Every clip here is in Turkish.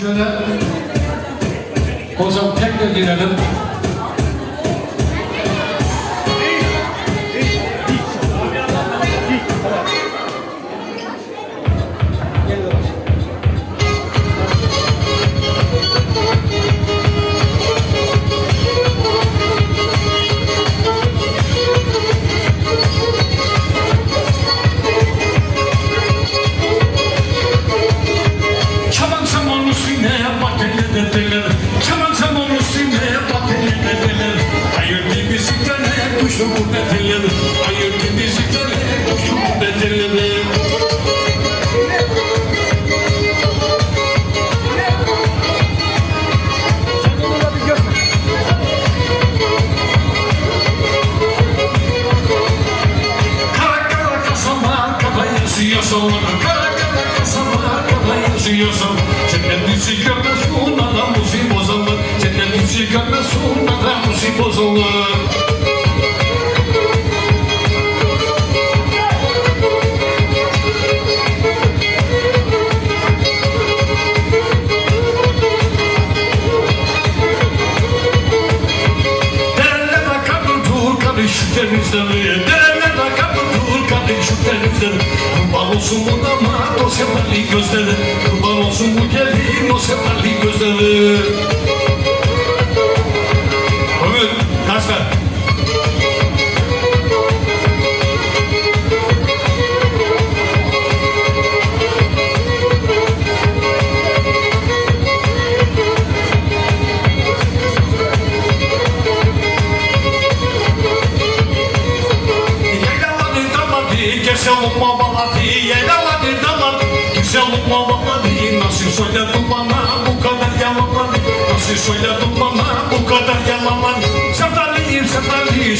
Şöyle zaman tekrar girelim. Ayırdı tane kuşu bu bedeler Ayırdı Görmezsin adam müziği bozulur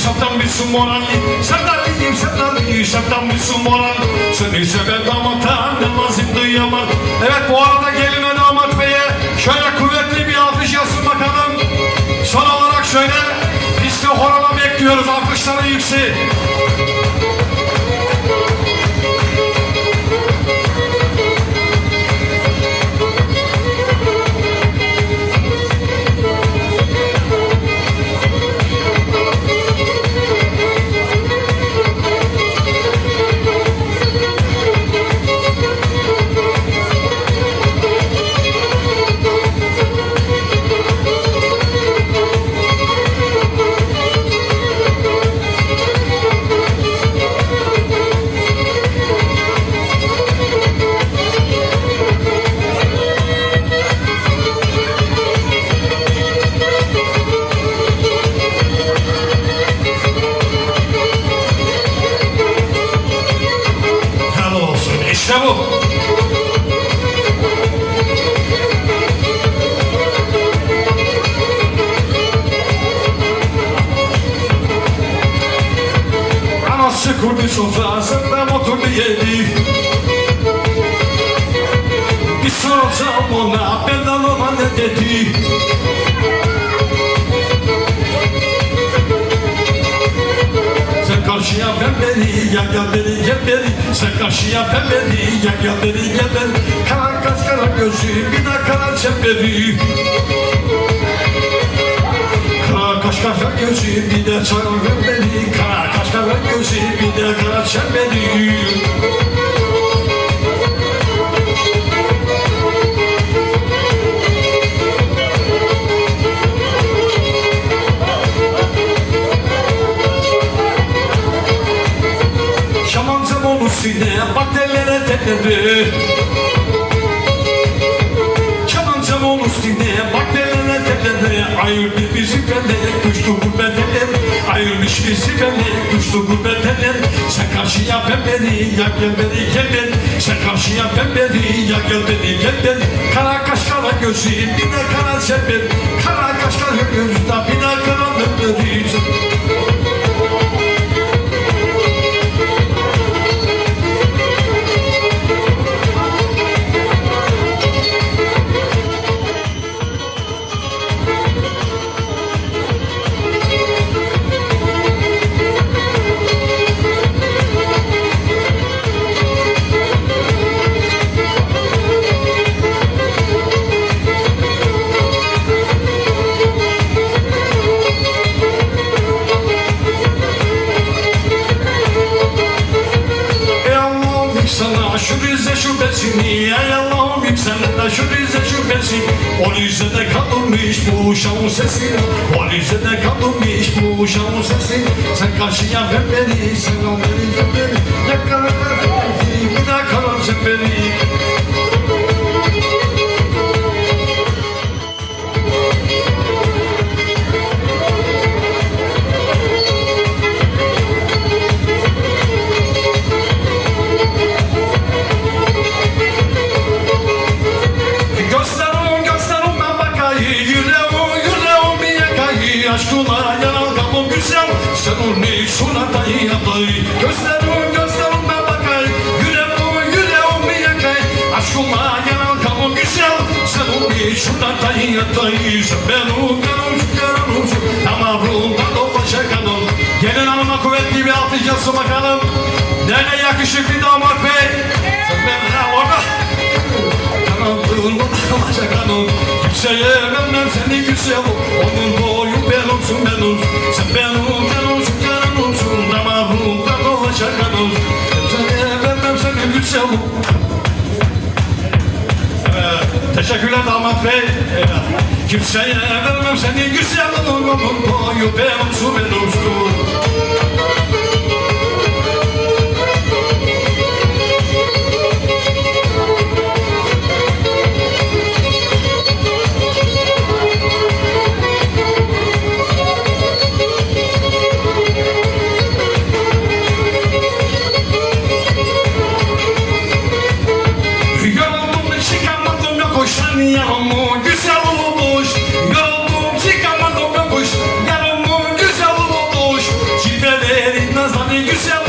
sevdan bir su morali Sevdalıyım sevdalıyım, sevdan bir su morali Seni seven damata ne lazım duyamam Evet bu arada gelin ve damat beye Şöyle kuvvetli bir alkış yazsın bakalım. Son olarak şöyle Piste horona bekliyoruz alkışları yüksek sofrasında motorlu yedi. Bir soracağım ona ben alıma ne dedi. Sen ben beni, gel gel beni gel beni Sen ben beni, gel gel beni gel beni Kara kara gözü, bir kara çemberi Kara kara gözü, bir de kaş kara gözü, bir de çemberi Şaman zaman üstüne bak tellere telleri Şaman zaman üstüne bak tellere telleri Ayırdı bizi benden düştü gurbeteler Ayırmış bizi benden düştü gurbeteler Sen karşıya ben beni ya gel beni gel beni Sen karşıya ben beni ya gel beni gel beni Kara kaş kara gözü bir de kara çember Kara kaş kara gözü bir de kara nöberi tecrübesi kalmış bu uşağın sesi Sen karşıya ver beni sen al beni ver beni benim canım şu canım şu Damarımda dolaşa kanım Gelin hanıma kuvvetli bir alkışlasın bakalım. Nerede yakışıklı damat bey? Benim orada. Kanadın başa kanım Kimseye vermem seni güzel Onun boyu benimsin benim Sen benim canımsın canımsın Damarımda dolaşa kanım Kimseye vermem seni güzel Evet, Teşekkürler damat bey. Evet. Kimseye vermem seni güzel Onun boyu benimsin benimsin Yoruldum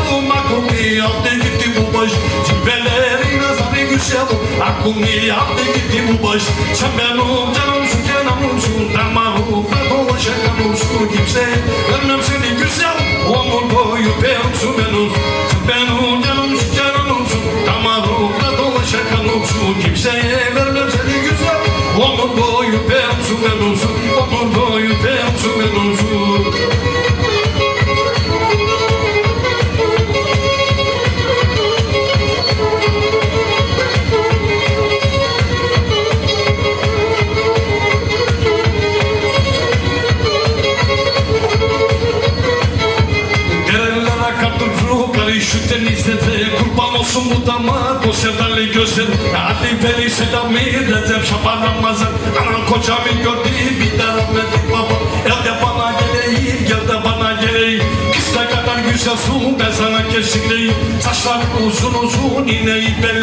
aklımı aldı gitti bu baş. Cilveleri nazarı güzel aklımı aldı gitti bu baş. Sen benim canımsın canımsın damarımda dolaşan kanımsın Kimseye vermem seni güzel onun boyu benimsin benim. Sen benim canımsın canımsın damarımda dolaşan kanımsın Kimseye vermem seni güzel onun boyu benimsin benimsin Onun boyu benimsin benimsin Derelere Selami Recep Şaban Ramazan Anan kocamı gördü bir de rahmetli baba El de bana geleyim gel de bana geleyim. Kız ne kadar güzelsin ben sana keşikleyim Saçların uzun uzun ineği bellerinde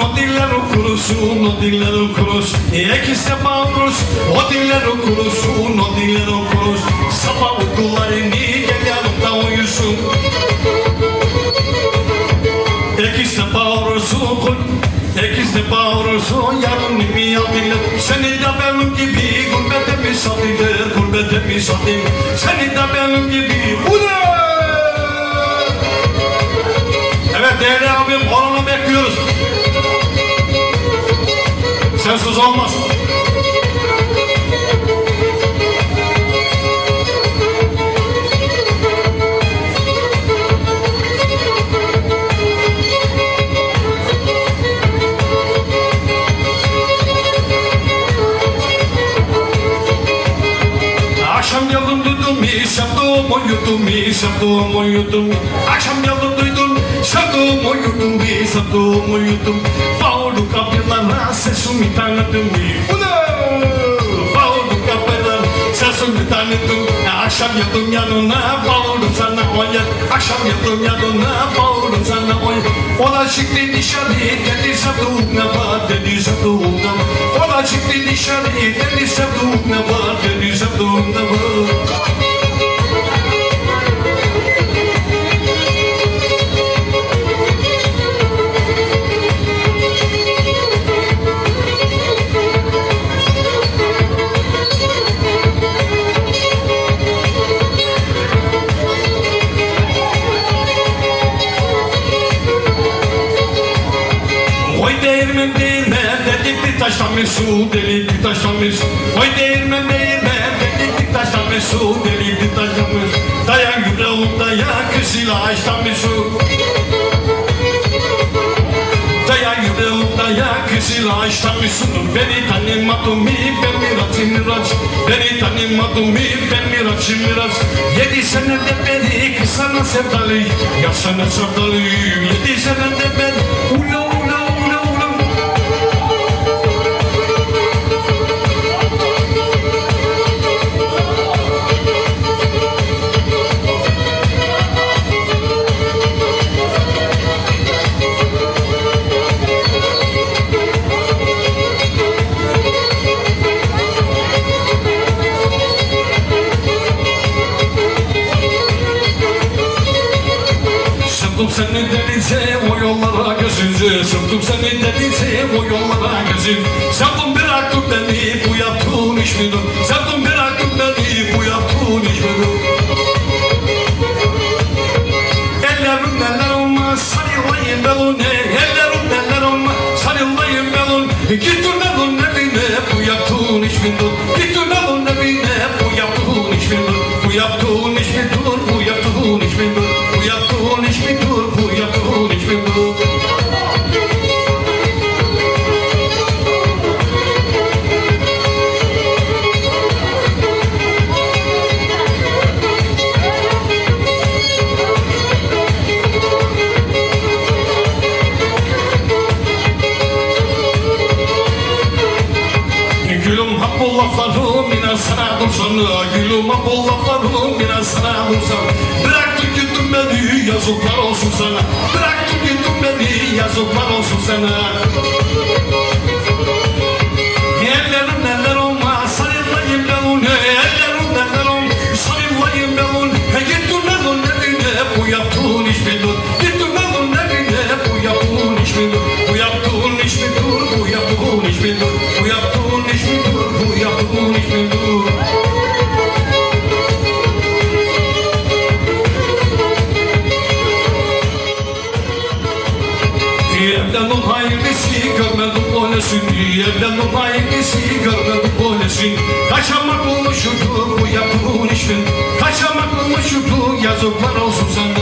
o diller okurusun o diller okuruz Ekiste bağırırsın o diller okurusun o diller okuruz Sabah uykularını gel yanımda uyusun? Ekiste bağırırsın Ekiste bağırırsın yarın mi al dinle Seni de benim gibi gurbete misal dinle Gurbete misal dinle Seni de benim gibi Ulan! Evet değerli abim horonu bekliyoruz. Sensiz olmaz. Akşam yalın duydum sevduğum uyudum sevduğum uyudum Akşam yalın duydum sevduğum uyudum sevduğum uyudum Bağırdı kapılara sesimi tanıdım mi Ulan! Bağırdı kapılara sesimi tanıdım Akşam yadım yanına bağırdım sana oyat Akşam yadım yanına bağırdım sana oyat Ona çıktı dışarı dedi ne var dedi var Ona çıktı dışarı dedi ne var dedi ne var dedik bir taştan bir su delik bir taştan bir su Oy değirmen değirmen dedik bir taştan bir su delik bir taştan bir su Dayan yüreğim dayan kızıyla açtan bir su Dayan yüreğim dayan kızıyla açtan bir su Beni tanımadın mı ben Miraç Miraç. Beni tanımadın mı ben Miraç Miraç. Yedi senede beri kız sana sevdalıyım Ya sana sevdalıyım. Yedi senede beri seni denize o yollara gözünce Sıktım seni denize o yollara gözün Sevdim bıraktın beni bu yaptığın iş midir? Evlendim hayırlısı görmedim böylesini Kaçamak olmuşudu bu yaptığın işin. Kaçamak olmuşudu yazıklar olsun sana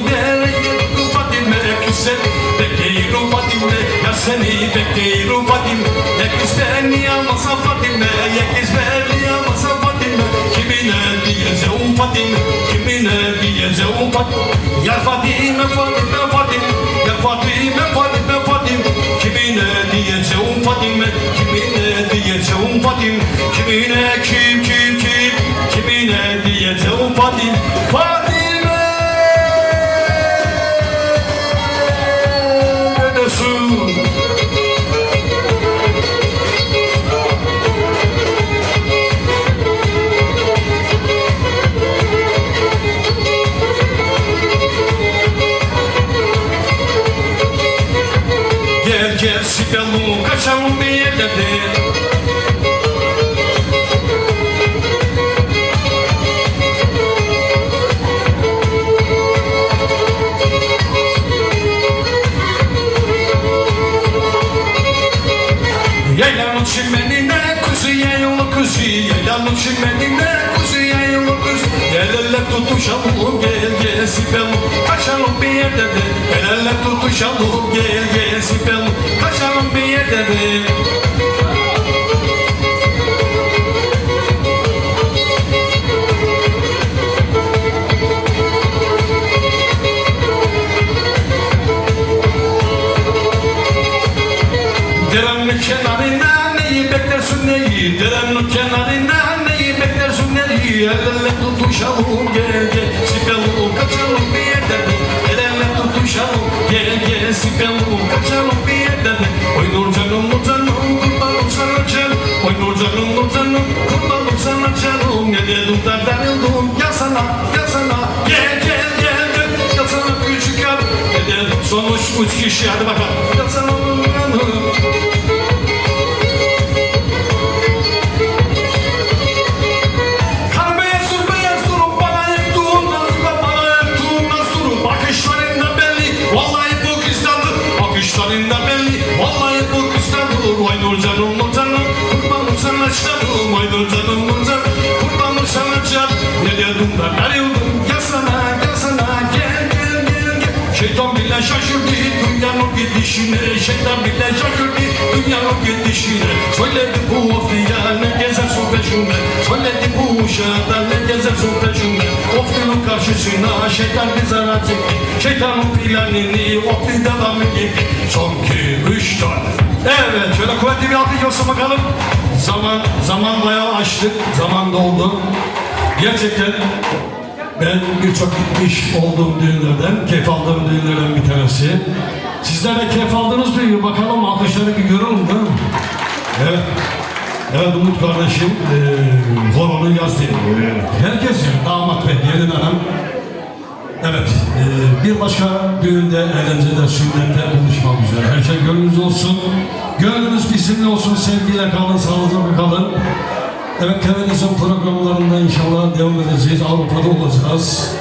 Fatime tuttum Fatime Güzel bekleyirim Fatime Ya seni bekleyirim Fatime beni almasa Fatime beni almasa Fatime Kimine diyeceğim Fatime Kimine diyeceğim Fatime Ya Fatime Fatime Fatime Ya Fatime Fatime Fatime Kimine diyeceğim Fatime Kimine diyeceğim Fatime Kimine kim kim kim Kimine diyeceğim Fatime Fatime Sibel'um kaçalım bir yerlere Yaylanın çimenine kuzu yayılı kuzu Yaylanın çimenine kuzu yayılı kuzu. Gel elle tutuşalım gel gel Sibel'um Kaçalım bir yerlere Gel elle tutuşalım gel gel Sibel'um Yerlere Derenin kenarına neyi beklersin neyi? Derenin kenarına neyi beklersin neyi? El ele tutuşalım gel gel. Sibel'um kaçalım bir yerden El ele tutuşalım gel gel. Sibel'um kaçalım üç kişi hadi bakalım. Bakışlarında belli vallahi bu kızdandır bakışlarında belli vallahi bu kızdandır vay Nurcanım Nurcanım kurbanım sana canım vay Nurcanım Nurcanım kurbanım sana canım ne diyordum da arıyordum gel sana gel sana gel gel gel gel. Şeytan bile şaşırdı gidişine Şeytan bile şaşırdı dünyanın gidişine Söyledi bu ofliya ne gezersin peşime Söyledi bu uşağda ne gezersin peşime Oflinin karşısına şeytan bir zarar çekti. Şeytanın planını ofli devamı gibi Son iki üç dört. Evet şöyle kuvvetli bir alkış olsun bakalım. Zaman, zaman bayağı açtık Zaman doldu. Gerçekten ben birçok gitmiş olduğum düğünlerden, keyif aldığım düğünlerden bir tanesi. Sizler de keyif aldınız mı? Bir bakalım, alkışları bir görelim değil mi? Evet. Evet Umut kardeşim, e, horonu yazdı. Herkes yani, damat ve gelin hanım. Evet, e, bir başka düğünde, eğlencede, sünnette buluşmak üzere. Her şey gönlünüz olsun. Gönlünüz bizimle olsun, sevgiyle kalın, sağlıcakla kalın. Evet, televizyon programlarında inşallah devam edeceğiz. Avrupa'da olacağız.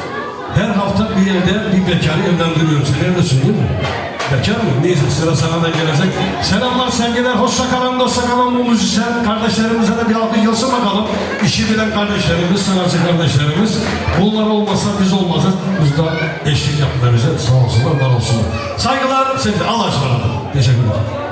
Her hafta bir yerde bir bekarı evlendiriyorum. Sen neredesin değil mi? Bekar mı? Neyse sıra sana da gelecek. Selamlar, sevgiler, hoşça kalın, dostça kalın bu müzisyen kardeşlerimize de bir alkış gelsin bakalım. İşi bilen kardeşlerimiz, sanatçı kardeşlerimiz. Bunlar olmasa biz olmazız. Biz de eşlik yaptılar bize. Sağ olsunlar, var olsunlar. Saygılar, sevgiler. Allah'a ısmarladık. Teşekkürler.